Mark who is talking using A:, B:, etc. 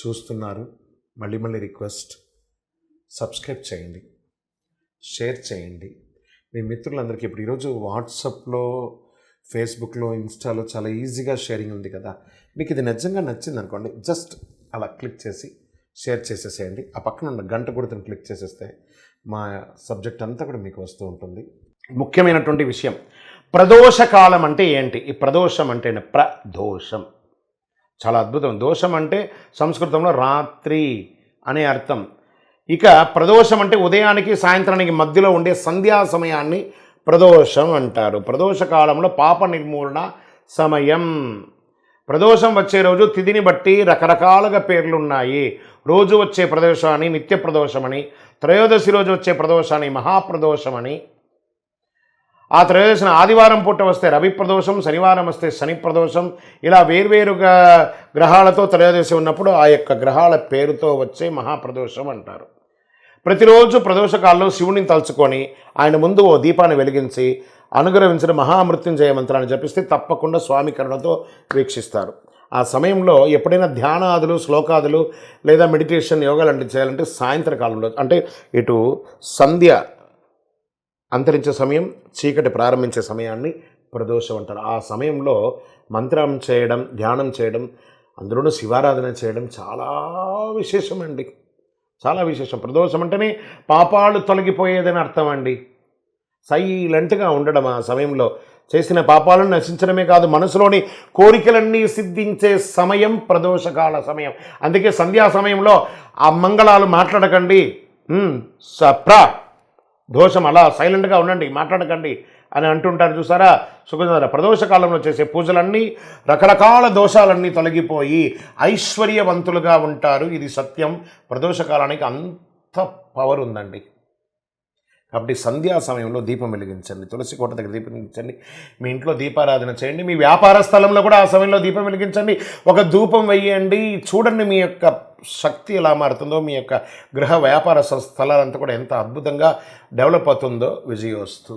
A: చూస్తున్నారు. మళ్ళీ మళ్ళీ రిక్వెస్ట్ సబ్స్క్రైబ్ చేయండి. షేర్ చేయండి. మీ మిత్రులందరికీ ఇప్పుడు ఈరోజు వాట్సాప్లో ఫేస్బుక్లో ఇన్స్టాలో చాలా ఈజీగా షేరింగ్ ఉంది కదా. మీకు ఇది నిజంగా నచ్చింది అనుకోండి జస్ట్ అలా క్లిక్ చేసి షేర్ చేసేసేయండి. ఆ పక్కన ఉన్న గంట గుర్తుని క్లిక్ చేసేస్తే మా సబ్జెక్ట్ అంతా కూడా మీకు వస్తూ ఉంటుంది. ముఖ్యమైనటువంటి విషయం ప్రదోష కాలం అంటే ఏంటి? ఈ ప్రదోషం అంటే ప్రదోషం. చాలా అద్భుతం. దోషం అంటే సంస్కృతంలో రాత్రి అనే అర్థం. ఇక ప్రదోషం అంటే ఉదయానికి సాయంత్రానికి మధ్యలో ఉండే సంధ్యా సమయాన్ని ప్రదోషం అంటారు. ప్రదోష కాలంలో పాప నిర్మూలన సమయం. ప్రదోషం వచ్చే రోజు తిథిని బట్టి రకరకాలుగా పేర్లు ఉన్నాయి రోజు వచ్చే ప్రదోషాన్ని నిత్య ప్రదోషమని త్రయోదశి రోజు వచ్చే ప్రదోషాన్ని మహాప్రదోషమని ఆ త్రయోదశిన ఆదివారం పూట వస్తే రవి ప్రదోషం శనివారం వస్తే శని ప్రదోషం. ఇలా వేర్వేరుగా గ్రహాలతో త్రయోదశి ఉన్నప్పుడు ఆ యొక్క గ్రహాల పేరుతో వచ్చే మహాప్రదోషం అంటారు. ప్రతిరోజు ప్రదోషకాల్లో శివుని తలుచుకొని ఆయన ముందు ఓ దీపాన్ని వెలిగించి అనుగ్రహించిన మహామృత్యుంజయ మంత్రాన్ని జపిస్తే తప్పకుండా స్వామి కరుణతో వీక్షిస్తారు. ఆ సమయంలో ఎప్పుడైనా ధ్యానాదులు శ్లోకాదులు లేదా మెడిటేషన్ యోగాలు అంటే చేయాలంటే సాయంత్రకాలంలో అంటే ఇటు సంధ్య అంతరించే సమయం చీకటి ప్రారంభించే సమయాన్ని ప్రదోషం అంటారు. ఆ సమయంలో మంత్రం చేయడం ధ్యానం చేయడం అందులోనూ శివారాధన చేయడం చాలా విశేషమండి. చాలా విశేషం. ప్రదోషం అంటేనే పాపాలు తొలగిపోయేదని అర్థం అండి. సైలెంట్గా ఉండడం ఆ సమయంలో. చేసిన పాపాలను నశించడమే కాదు మనసులోని కోరికలన్నీ సిద్ధించే సమయం ప్రదోషకాల సమయం. అందుకే సంధ్యా సమయంలో ఆ మంగళాలు మాట్లాడకండి. సప్రా. దోషం అలా సైలెంట్గా ఉండండి మాట్లాడకండి అని అంటుంటారు చూసారా? సుఖచంద్ర ప్రదోష కాలంలో చేసే పూజలన్నీ రకరకాల దోషాలన్నీ తొలగిపోయి ఐశ్వర్యవంతులుగా ఉంటారు. ఇది సత్యం. ప్రదోష కాలానికి అంత పవర్ ఉందండి. కాబట్టి సంధ్యా సమయంలో దీపం వెలిగించండి. తులసి కోట దగ్గర దీపం వెలిగించండి. మీ ఇంట్లో దీపారాధన చేయండి. మీ వ్యాపార స్థలంలో కూడా ఆ సమయంలో దీపం వెలిగించండి. ఒక ధూపం వెయ్యండి. చూడండి మీ యొక్క శక్తి ఎలా మారుతుందో మీ యొక్క గృహ వ్యాపార స్థలాలంతా కూడా ఎంత అద్భుతంగా డెవలప్ అవుతుందో విజయోస్తు